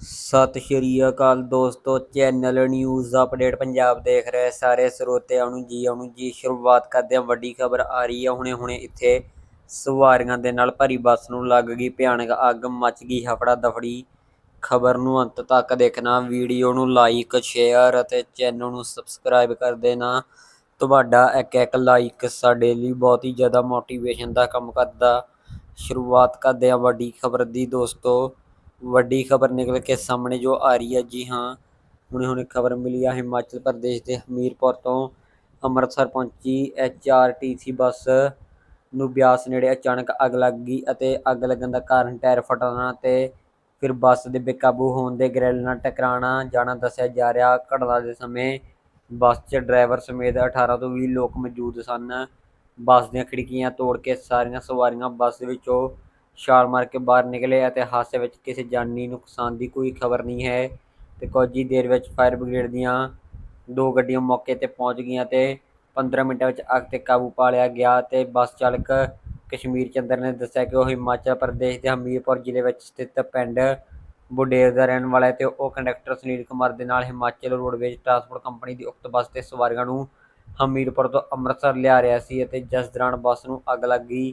ਸਤਿ ਸ਼੍ਰੀ ਅਕਾਲ ਦੋਸਤੋ, channel news update Punjab ਦੇਖ ਰਹੇ ਸਾਰੇ ਸਰੋਤਿਆਂ ਨੂੰ ਜੀ, ਆਉਣ ਜੀ। ਸ਼ੁਰੂਆਤ ਕਰਦੇ ਹਾਂ, ਵੱਡੀ ਖਬਰ ਆ ਰਹੀ ਹੈ ਹੁਣੇ ਹੁਣੇ ਇੱਥੇ ਸਵਾਰੀਆਂ ਦੇ ਨਾਲ ਭਰੀ ਬੱਸ ਨੂੰ ਲੱਗ ਗਈ, ਭਿਆਨਕ ਅੱਗ ਮਚ ਗਈ। ਹਫੜਾ ਦਫੜੀ ਖਬਰ ਨੂੰ ਅੰਤ ਤੱਕ ਦੇਖਣਾ, ਵੀਡੀਓ ਨੂੰ ਲਾਈਕ ਸ਼ੇਅਰ ਅਤੇ ਚੈਨਲ ਨੂੰ ਸਬਸਕ੍ਰਾਈਬ ਕਰ ਦੇਣਾ। ਤੁਹਾਡਾ ਇੱਕ ਇੱਕ ਲਾਈਕ ਸਾਡੇ ਲਈ ਬਹੁਤ ਹੀ ਜ਼ਿਆਦਾ ਮੋਟੀਵੇਸ਼ਨ ਦਾ ਕੰਮ ਕਰਦਾ। ਸ਼ੁਰੂਆਤ ਕਰਦੇ ਹਾਂ ਵੱਡੀ ਖਬਰ ਦੀ ਦੋਸਤੋ। ਵੱਡੀ ਖਬਰ ਨਿਕਲ ਕੇ ਸਾਹਮਣੇ ਜੋ ਆ ਰਹੀ ਹੈ, ਜੀ ਹਾਂ, ਹੁਣੇ ਹੁਣੇ ਖਬਰ ਮਿਲੀ ਆ ਹਿਮਾਚਲ ਪ੍ਰਦੇਸ਼ ਦੇ ਹਮੀਰਪੁਰ ਤੋਂ। ਅੰਮ੍ਰਿਤਸਰ ਪਹੁੰਚੀ ਐਚਆਰਟੀਸੀ ਬੱਸ ਨੂੰ ਬਿਆਸ ਨੇੜੇ ਅਚਾਨਕ ਅੱਗ ਲੱਗ ਗਈ ਅਤੇ ਅੱਗ ਲੱਗਣ ਦਾ ਕਾਰਨ ਟਾਇਰ ਫਟਣਾ ਤੇ ਫਿਰ ਬੱਸ ਦੇ ਬੇਕਾਬੂ ਹੋਣ ਦੇ ਗ੍ਰਿਲ ਨਾਲ ਟਕਰਾਣਾ ਜਾਣਾ ਦੱਸਿਆ ਜਾ ਰਿਹਾ। ਘਟਨਾ ਦੇ ਸਮੇਂ ਬੱਸ 'ਚ ਡਰਾਈਵਰ ਸਮੇਤ 18 ਤੋਂ 20 ਲੋਕ ਮੌਜੂਦ ਸਨ। ਬੱਸ ਦੀਆਂ ਖਿੜਕੀਆਂ ਤੋੜ ਕੇ ਸਾਰੀਆਂ ਸਵਾਰੀਆਂ ਬੱਸ ਵਿੱਚੋਂ ਛਾਲ ਮਾਰ ਕੇ ਬਾਹਰ ਨਿਕਲੇ ਅਤੇ ਹਾਦਸੇ ਵਿੱਚ ਕਿਸੇ ਜਾਨੀ ਨੁਕਸਾਨ ਦੀ ਕੋਈ ਖਬਰ ਨਹੀਂ ਹੈ। ਤੇ ਕੁਝ ਹੀ ਦੇਰ ਵਿੱਚ ਫਾਇਰ ਬ੍ਰਿਗੇਡ ਦੀਆਂ ਦੋ ਗੱਡੀਆਂ ਮੌਕੇ ਤੇ ਪਹੁੰਚ ਗਈਆਂ ਤੇ 15 ਮਿੰਟਾਂ ਵਿੱਚ ਅੱਗ ਤੇ ਕਾਬੂ ਪਾ ਲਿਆ ਗਿਆ ਤੇ ਬੱਸ ਚਾਲਕ ਕਸ਼ਮੀਰ ਚੰਦਰ ਨੇ ਦੱਸਿਆ ਕਿ ਉਹ ਹਿਮਾਚਲ ਪ੍ਰਦੇਸ਼ ਦੇ ਹਮੀਰਪੁਰ ਜ਼ਿਲ੍ਹੇ ਵਿੱਚ ਸਥਿਤ ਪਿੰਡ ਬੁਡੇਰ ਦਾ ਰਹਿਣ ਵਾਲਾ ਹੈ ਤੇ ਉਹ ਕੰਡਕਟਰ ਸੁਨੀਲ ਕੁਮਾਰ ਦੇ ਨਾਲ ਹਿਮਾਚਲ ਰੋਡਵੇਜ਼ ਟਰਾਂਸਪੋਰਟ ਕੰਪਨੀ ਦੀ ਉਕਤ ਬੱਸ ਤੇ ਸਵਾਰੀਆਂ ਨੂੰ ਹਮੀਰਪੁਰ ਤੋਂ ਅੰਮ੍ਰਿਤਸਰ ਲਿਆ ਰਿਹਾ ਸੀ ਅਤੇ ਜਿਸ ਦੌਰਾਨ ਬੱਸ ਨੂੰ ਅੱਗ ਲੱਗ ਗਈ।